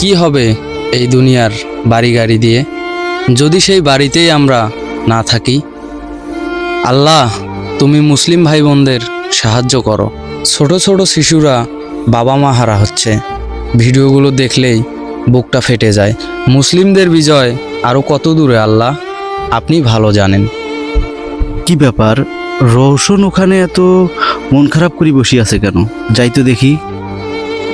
কি হবে এই দুনিয়ার বাড়ি গাড়ি দিয়ে? যদি সেই বাড়িতেই আমরা না থাকি? আল্লাহ, তুমি মুসলিম ভাই বোনদের সাহায্য করো। ছোট ছোট শিশুরা বাবা মা হারা হচ্ছে। ভিডিওগুলো দেখলেই বুকটা ফেটে যায়। মুসলিমদের বিজয় আরও কত দূরে আল্লাহ? আপনি ভালো জানেন। কি ব্যাপার? রৌশন ওখানে এত মন খারাপ করে বসে আছে কেন? যাই তো দেখি।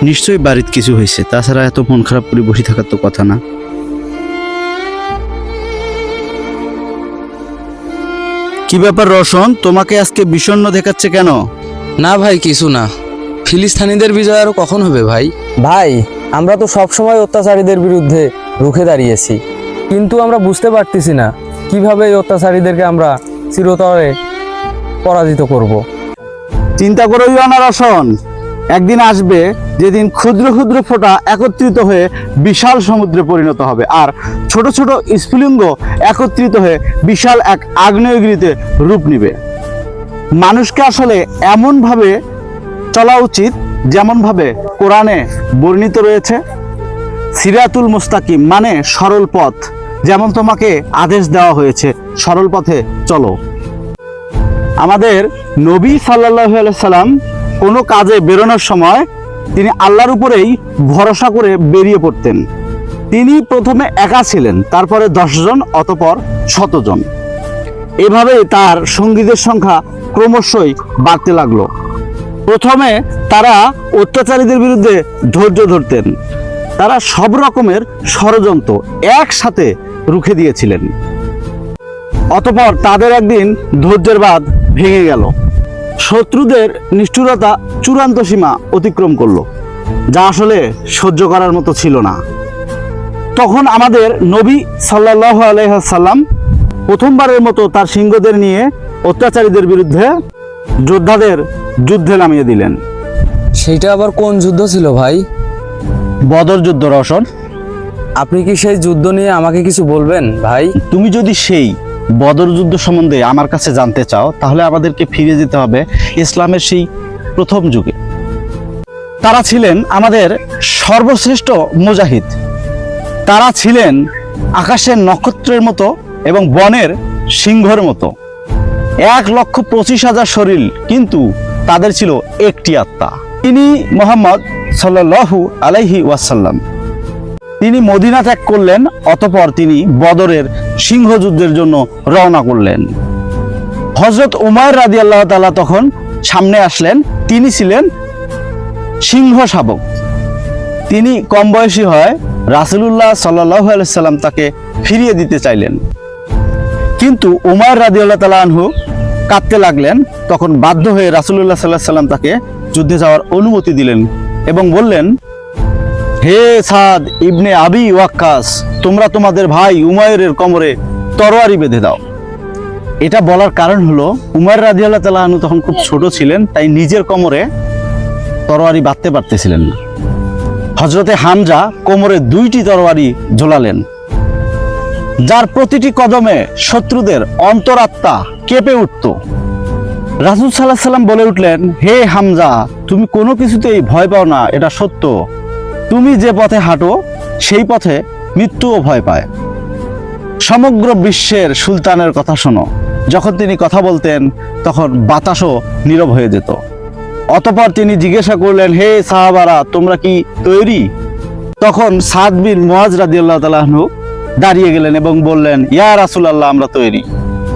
নিশ্চয়ই বাড়িতে কিছু হয়েছে। তাছাড়া এত মন খারাপ করে বসে থাকার তো কথা না। কি ব্যাপার রোশন? তোমাকে আজকে বিষণ্ণ দেখাচ্ছে কেন? না ভাই কিছু না। ফিলিস্তানিদের বিজয় আরও কখন হবে ভাই? ভাই আমরা তো সবসময় অত্যাচারীদের বিরুদ্ধে রুখে দাঁড়িয়েছি। কিন্তু আমরা বুঝতে পারতেছি না কীভাবে এই অত্যাচারীদেরকে আমরা চিরতরে পরাজিত করব। চিন্তা করেই না রসন একদিন আসবে যেদিন ক্ষুদ্র ক্ষুদ্র ফোঁটা একত্রিত হয়ে বিশাল সমুদ্রে পরিণত হবে। আর ছোট ছোট স্ফুলিঙ্গ একত্রিত হয়ে বিশাল এক আগ্নেয়গিরিতে রূপ নিবে। মানুষকে আসলে এমনভাবে চলা উচিত যেমনভাবে কোরআনে বর্ণিত রয়েছে, সিরাতুল মুস্তাকিম মানে সরল পথ, যেমন তোমাকে আদেশ দেওয়া হয়েছে, সরল পথে চলো। আমাদের নবী সাল্লাহ সাল্লাম কোনো কাজে বেরোনোর সময় তিনি আল্লাহর উপরেই ভরসা করে বেরিয়ে পড়তেন। তিনি প্রথমে একা ছিলেন, তারপরে দশজন অতপর শতজন। এভাবেই তার সঙ্গীদের সংখ্যা ক্রমশই বাড়তে লাগল। প্রথমে তারা অত্যাচারীদের বিরুদ্ধে ধৈর্য ধরতেন। তারা সব রকমের ষড়যন্ত্র একসাথে রুখে দিয়েছিলেন। অতপর তাদের একদিন ধৈর্যের বাঁধ ভেঙে গেল। শত্রুদের নিষ্ঠুরতা চূড়ান্ত সীমা অতিক্রম করল যা আসলে সহ্য করার মতো ছিল না। তখন আমাদের নবী সাল্লাহ আলহাম প্রথমবারের মতো তার সিংহদের নিয়ে অত্যাচারীদের বিরুদ্ধে যোদ্ধাদের যুদ্ধে নামিয়ে দিলেন। সেইটা আবার কোন যুদ্ধ ছিল ভাই? বদর যুদ্ধ রসন আপনি কি সেই যুদ্ধ নিয়ে আমাকে কিছু বলবেন ভাই? তুমি যদি সেই বদর যুদ্ধ সম্বন্ধে আমার কাছে জানতে চাও, তাহলে আমাদেরকে ফিরে যেতে হবে ইসলামের সেই প্রথম যুগে। তারা ছিলেন আমাদের সর্বশ্রেষ্ঠ মুজাহিদ। তারা ছিলেন আকাশের নক্ষত্রের মতো এবং বনের সিংহর মতো। এক লক্ষ পঁচিশ হাজার শরীর, কিন্তু তাদের ছিল একটি আত্মা। তিনি মোহাম্মদ সাল্লাল্লাহু আলাইহি ওয়াসাল্লাম। তিনি মদিনা ত্যাগ করলেন, অতপর তিনি বদরের সিংহযুদ্ধের জন্য রওনা করলেন। হজরত উমার রাদি আল্লাহ তালা তখন সামনে আসলেন, তিনি ছিলেন সিংহ শাবক। তিনি কম বয়সী হয় রাসুলুল্লাহ সাল্লাহ সাল্লাম তাকে ফিরিয়ে দিতে চাইলেন। কিন্তু উমার রাদি আল্লাহ তালা আনহু কাঁদতে লাগলেন, তখন বাধ্য হয়ে রাসুলুল্লাহ সাল্লাহ সাল্লাম তাকে যুদ্ধে যাওয়ার অনুমতি দিলেন এবং বললেন হে সাদ ইবনে আবি ওয়াক্কাস, তোমরা তোমাদের ভাই উমায়ের কোমরে তরোয়ারি বেঁধে দাও। এটা বলার কারণ হলো উমায়ের রাজি আল্লাহ তালাহানু তখন খুব ছোট ছিলেন, তাই নিজের কোমরে তরোয়ারি বাঁধতে পারতেছিলেন না। হজরতে হামজা কোমরে দুইটি তরোয়ারি ঝোলালেন, যার প্রতিটি কদমে শত্রুদের অন্তরাত্মা কেঁপে উঠত। রাসুল সাল্লাহ সাল্লাম বলে উঠলেন, হে হামজা, তুমি কোনো কিছুতেই ভয় পাও না, এটা সত্য। তুমি যে পথে হাঁটো, সেই পথে মৃত্যুও ভয় পায়। সমগ্র বিশ্বের সুলতানের কথা শোনো। যখন তিনি কথা বলতেন, তখন বাতাসও নীরব হয়ে যেত। অতপর তিনি জিজ্ঞাসা করলেন, হে সাহাবারা, তোমরা কি তৈরি? তখন সাদ বিন মোয়াজ রাদিউল্লাহ তালাহনু দাঁড়িয়ে গেলেন এবং বললেন, ইয়া রাসুলাল্লাহ, আমরা তৈরি।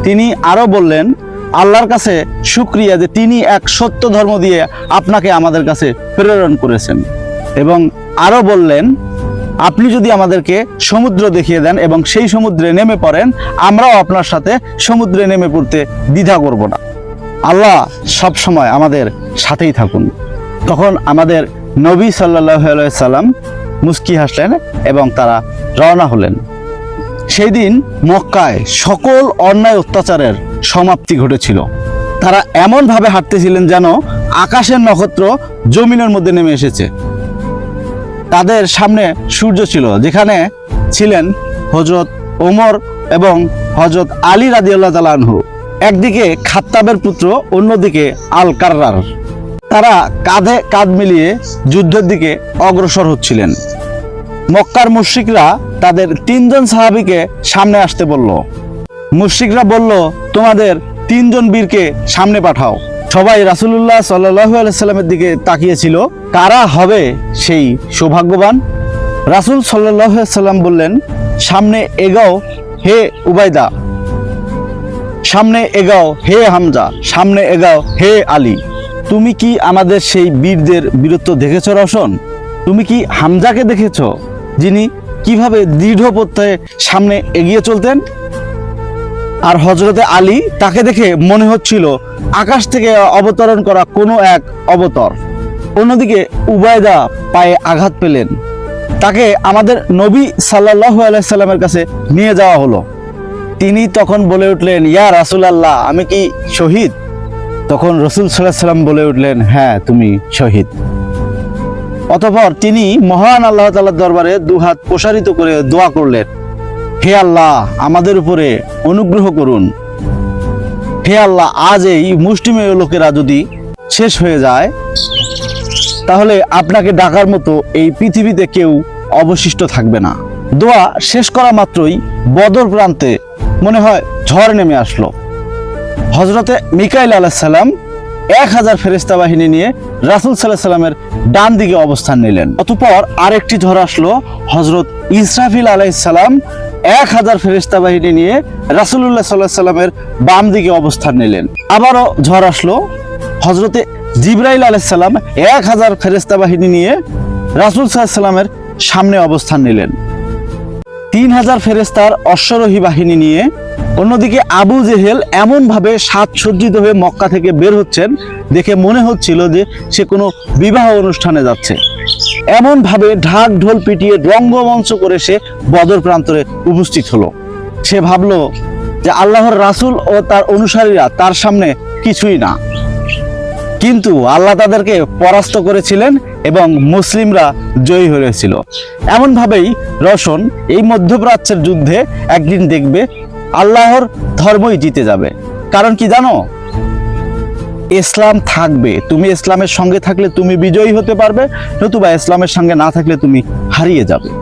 তিনি আরও বললেন, আল্লাহর কাছে শুক্রিয়া যে তিনি এক সত্য ধর্ম দিয়ে আপনাকে আমাদের কাছে প্রেরণ করেছেন এবং আরও বললেন, আপনি যদি আমাদেরকে সমুদ্র দেখিয়ে দেন এবং সেই সমুদ্রে নেমে পড়েন, আমরাও আপনার সাথে সমুদ্রে নেমে পড়তে দ্বিধা করব না। আল্লাহ সব সময় আমাদের সাথেই থাকুন। তখন আমাদের নবী সাল্লাহ সাল্লাম মুস্কি হাসলেন এবং তারা রওনা হলেন। সেই দিন মক্কায় সকল অন্যায় অত্যাচারের সমাপ্তি ঘটেছিল। তারা এমনভাবে হাঁটতেছিলেন যেন আকাশের নক্ষত্র জমিনের মধ্যে নেমে এসেছে। তাদের সামনে সূর্য ছিল, যেখানে ছিলেন হজরত ওমর এবং হজরত আলী রাদিউল্লাহ তালানহু একদিকে খাত্তাবের পুত্র, অন্যদিকে আল কার্রার তারা কাঁধে কাঁধ মিলিয়ে যুদ্ধের দিকে অগ্রসর হচ্ছিলেন। মক্কার মুশরিকরা তাদের তিনজন সাহাবীকে সামনে আসতে বলল। মুশরিকরা বলল, তোমাদের তিনজন বীরকে সামনে পাঠাও। সবাই রাসূলুল্লাহ সাল্লাল্লাহু আলাইহি সাল্লামের দিকে তাকিয়েছিল। কারা হবে সেই সৌভাগ্যবান? রাসূল আলাইহি সাল্লাম বললেন, সামনে এগাও হে উবাইদা সামনে এগাও হে হামজা। সামনে এগাও হে আলী। তুমি কি আমাদের সেই বীরদের বীরত্ব দেখেছ রওশন তুমি কি হামজাকে দেখেছ, যিনি কীভাবে দৃঢ় প্রত্যয়ে সামনে এগিয়ে চলতেন? আর হজরতে আলী তাকে দেখে মনে হচ্ছিল আকাশ থেকে অবতরণ করা কোনো এক অবতর। অন্যদিকে উবায়দা পায়ে আঘাত পেলেন। তাকে আমাদের নবী সাল্লাল্লাহু আলাইহি সাল্লামের কাছে নিয়ে যাওয়া হলো। তিনি তখন বলে উঠলেন, ইয়া রাসূলুল্লাহ, আমি কি শহীদ? তখন রসুল সাল্লাহ সাল্লাম বলে উঠলেন হ্যাঁ তুমি শহীদ। অতপর তিনি মহান আল্লাহ তাআলার দরবারে দুহাত প্রসারিত করে দোয়া করলেন। হে আল্লাহ, আমাদের উপরে অনুগ্রহ করুন। হে আল্লাহ, আজ এই মুষ্টিমেয় লোকেরা যদি শেষ হয়ে যায়, তাহলে আপনাকে ডাকার মতো এই পৃথিবীতে কেউ অবশিষ্ট থাকবে না। দোয়া শেষ করা মাত্রই বদর প্রান্তে মনে হয় ঝড় নেমে আসলো। হজরতে মিকাইল আলাহিসাল্লাম এক হাজার ফেরেস্তা বাহিনী নিয়ে রাসুল সাল্লাহ সাল্লামের ডান দিকে অবস্থান নিলেন। অতপর আরেকটি ঝড় আসলো হজরত ইসরাফিল আলাইসাল্লাম এক হাজার ফেরিস্তা বাহিনী নিয়ে রাসুল্লাহ সাল্লাহ সাল্লামের বাম দিকে অবস্থান নিলেন। আবারও ঝড় আসলো। হজরতে জিব্রাইল আলাইসাল্লাম এক হাজার ফেরিস্তা বাহিনী নিয়ে রাসুল সাল্লামের সামনে অবস্থান নিলেন। তিন হাজার ফেরেস্তার অশ্বরোহী বাহিনী নিয়ে। অন্যদিকে আবু জেহেল এমনভাবে সাজসজ্জিত হয়ে মক্কা থেকে বের হচ্ছেন, দেখে মনে হচ্ছিল যে সে কোনো বিবাহ অনুষ্ঠানে যাচ্ছে। এমনভাবে ঢাক ঢোল পিটিয়ে রঙ্গমঞ্চ করে সে বদর প্রান্তরে উপস্থিত হলো। সে ভাবলো যে আল্লাহর রাসূল ও তার অনুসারীরা তার সামনে কিছুই না। কিন্তু আল্লাহ তাদেরকে পরাস্ত করেছিলেন এবং মুসলিমরা জয়ী হয়েছিল। এমনভাবেই রোশন এই মধ্যপ্রাচ্যের যুদ্ধে একদিন দেখবে আল্লাহর ধর্মই জিতে যাবে। কারণ কি জানো? ইসলাম থাকবে। তুমি ইসলামের সঙ্গে থাকলে তুমি বিজয়ী হতে পারবে, নতুবা ইসলামের সঙ্গে না থাকলে তুমি হারিয়ে যাবে।